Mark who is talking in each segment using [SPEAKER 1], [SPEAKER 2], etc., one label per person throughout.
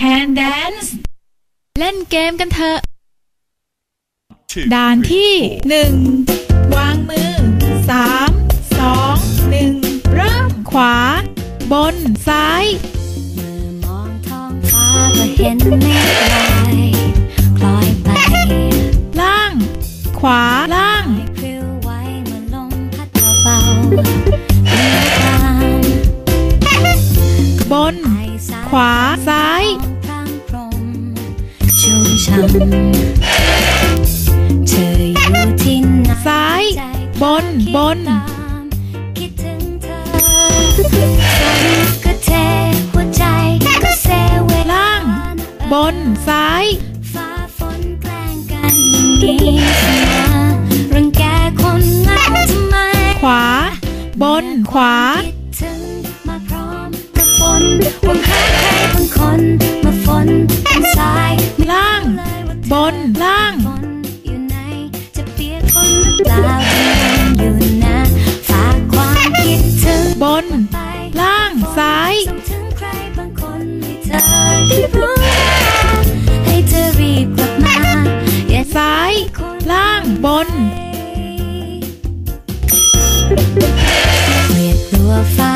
[SPEAKER 1] hand dance
[SPEAKER 2] เล่นเกมกันเถอะ
[SPEAKER 3] two,
[SPEAKER 2] ด่านที่
[SPEAKER 1] หนึ่งวางมือสามสองหนึ่งเริ่ม
[SPEAKER 2] ขวา บนซ้าย
[SPEAKER 4] เมื่อมองท้องฟ้าก็เห็นเมฆลอยคล้อยไป
[SPEAKER 2] ล่าง ขวาล่าง
[SPEAKER 4] ชุ่มช่ำเธออยู่ที่ไหน
[SPEAKER 2] ซ้าย
[SPEAKER 4] ใจ
[SPEAKER 2] บน บน
[SPEAKER 4] ตามคิดถึงเธอฝนก็เทหัวใจก็เซเวลา
[SPEAKER 2] ล่าง บน ซ้าย
[SPEAKER 4] ฟ้าฝนแกล้งกันอย่างนี้เสมอรังแกคนเหงาทำไม
[SPEAKER 2] ขวา บน ขวา
[SPEAKER 4] บนเกลียดกลัวฟ้า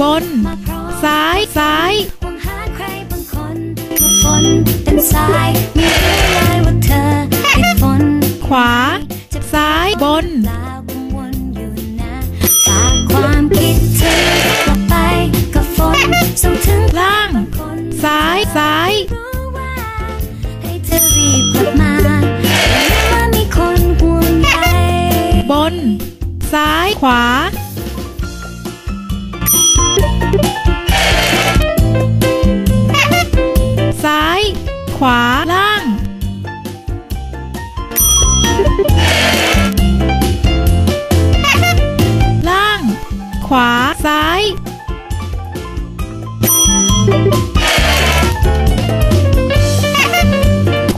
[SPEAKER 4] บนมาพร้อม
[SPEAKER 2] ซ้าย ซ้าย
[SPEAKER 4] หวังหาใครบางคนเมื่อฝนเป็นสายไม่รู้เลยว่าเธอติดฝน
[SPEAKER 2] ขวา ซ้าย บน
[SPEAKER 4] เปล่ากังวลอยู่นะฝากความคิดถึงกลับไปกับฝนส่งถึง
[SPEAKER 2] ล่าง
[SPEAKER 4] บางคน
[SPEAKER 2] ซ้าย ซ้าย
[SPEAKER 4] รู้ว่าให้เธอรีบกลับมาว่ามีคนห่วงใย
[SPEAKER 2] บน ซ้าย ขวา ขวาล่าง ล่าง ขวาซ้าย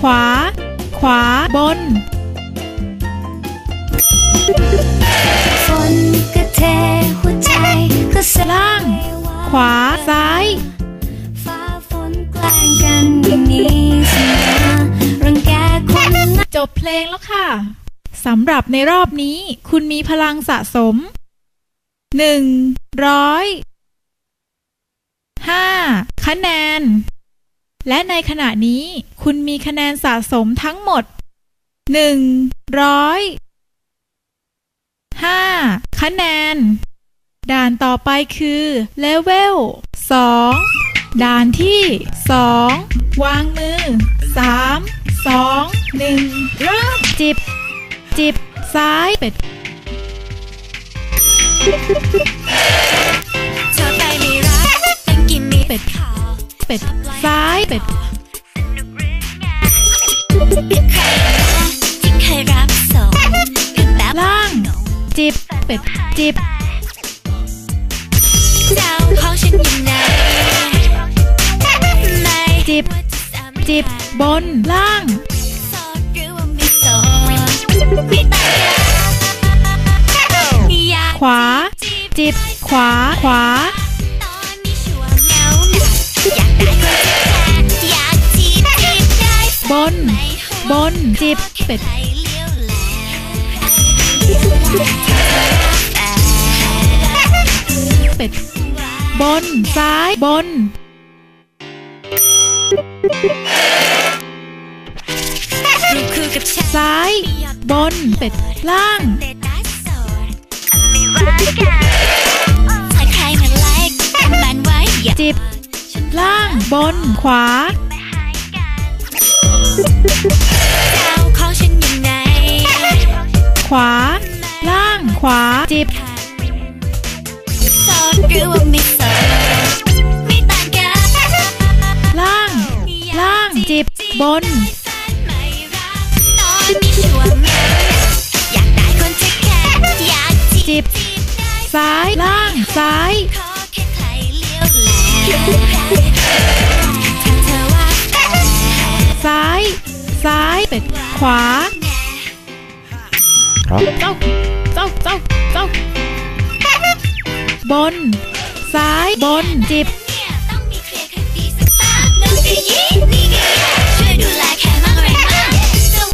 [SPEAKER 2] ขวา ขวาบน บเพลงแล้วค่ะสำหรับในรอบนี้คุณมีพลังสะสมหนึ่งร้อยห้าคะแนน และในขณะนี้คุณมีคะแนนสะสมทั้งหมดหนึ่งร้อยห้าคะแนน ด่านต่อไปคือเลเวลสองด่านที่สอง
[SPEAKER 1] วางมือสาม สองหนึ่งเริ่ม
[SPEAKER 2] จิบ จิบ ซ้ายเป็ด
[SPEAKER 4] เธอไปไม่รักเป็นกินมี
[SPEAKER 2] เป็ดเป็ด ซ้ายเป็ด
[SPEAKER 4] ใครนะที่เคยรับส่งคือแบบ
[SPEAKER 2] ล่าง จิบ เป็ด จิบ
[SPEAKER 4] เจ้าของฉันอยู่ไหน
[SPEAKER 2] จะ
[SPEAKER 4] สามารถ
[SPEAKER 2] จิบบนล่าง
[SPEAKER 4] โสดหรือว่าไม่โสดไม่ต่างกันอยาก
[SPEAKER 2] ขวา จิบ ขวา ขวา
[SPEAKER 4] ตอนนี้ชัวร์เหงาหนักอยากได้คนที่แทนอยากจีบจีบได้
[SPEAKER 2] บน
[SPEAKER 4] ไม่
[SPEAKER 2] บน จิบเป็ด
[SPEAKER 4] ใครเลี้ยวแล
[SPEAKER 2] เป็ด บน ซ้าย บน ซ้าย บน เป็ดล่างจิบ ล่าง บน ขวา
[SPEAKER 4] ข
[SPEAKER 2] วา ล่าง ขวา จิบ
[SPEAKER 4] ล่าง ล่าง จิบ บน
[SPEAKER 2] ซ้าย ล่าง ซ้า
[SPEAKER 4] ยซ้าย ซ้าย
[SPEAKER 2] เป็ดขวา
[SPEAKER 5] ครับ
[SPEAKER 2] เจ้าเจ้าเจ้าเจ้าบน ซ้ายบนจิบ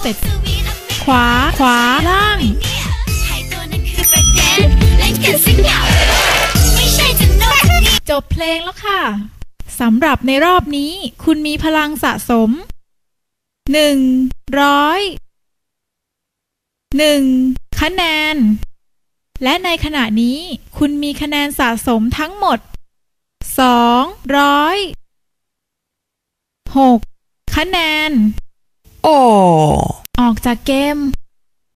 [SPEAKER 4] เป็
[SPEAKER 2] ดขวาขวาล่าง บเพลงแล้วค่ะสำหรับในรอบนี้คุณมีพลังสะสมหนึ่งร้อยหนึ่งคะแนน และในขณะนี้คุณมีคะแนนสะสมทั้งหมดสองร้อยหกคะแนน
[SPEAKER 6] โอ้
[SPEAKER 2] ออกจากเกม